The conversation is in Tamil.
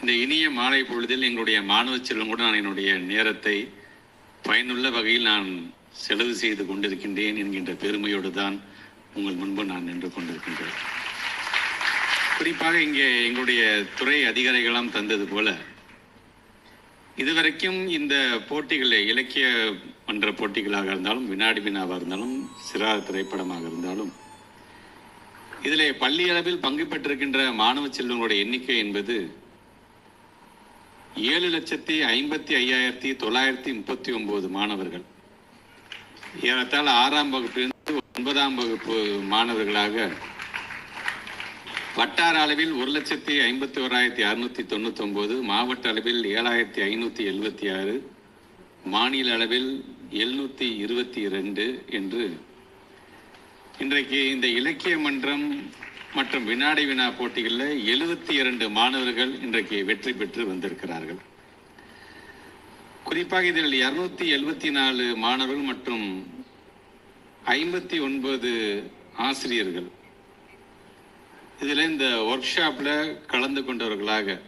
இந்த இனிய மாலை பொழுதில் எங்களுடைய மாணவ செல்வம் கூட நான் என்னுடைய நேரத்தை பயனுள்ள வகையில் நான் செலவு செய்து கொண்டிருக்கின்றேன் என்கின்ற பெருமையோடு தான் உங்கள் முன்பு நான் நின்று கொண்டிருக்கின்றேன். குறிப்பாக இங்கே எங்களுடைய துறை அதிகாரிகளாம் தந்தது போல இதுவரைக்கும் இந்த போட்டிகளில் இலக்கிய மன்ற போட்டிகளாக இருந்தாலும் வினாடி வினாவாக இருந்தாலும் சிறார் திரைப்படமாக இருந்தாலும் இதிலே பள்ளி அளவில் பங்கு பெற்றிருக்கின்ற மாணவ செல்வங்களுடைய எண்ணிக்கை என்பது ஏழு லட்சத்தி ஐம்பத்தி ஐயாயிரத்தி தொள்ளாயிரத்தி முப்பத்தி ஒன்பது மாணவர்கள். ஏறத்தாழ ஆறாம் வகுப்பிலிருந்து ஒன்பதாம் வகுப்பு மாணவர்களாக வட்டார அளவில் ஒரு லட்சத்தி ஐம்பத்தி ஓராயிரத்தி அறுநூத்தி தொண்ணூத்தி ஒன்பது மாவட்ட அளவில் ஏழாயிரத்தி ஐநூத்தி எழுபத்தி ஆறு மாநில அளவில் எழுநூத்தி இருபத்தி இரண்டு என்று இன்றைக்கு இந்த இலக்கிய மன்றம் மற்றும் வினாடி வினா போட்டிகளில் எழுபத்தி இரண்டு மாணவர்கள் இன்றைக்கு வெற்றி பெற்று வந்திருக்கிறார்கள். குறிப்பாக இதில் இரநூத்தி எழுபத்தி நாலு மாணவர்கள் மற்றும் ஐம்பத்தி ஒன்பது ஆசிரியர்கள். இதில் இந்த ஒர்க் ஷாப்பில் கலந்து கொண்டவர்களாக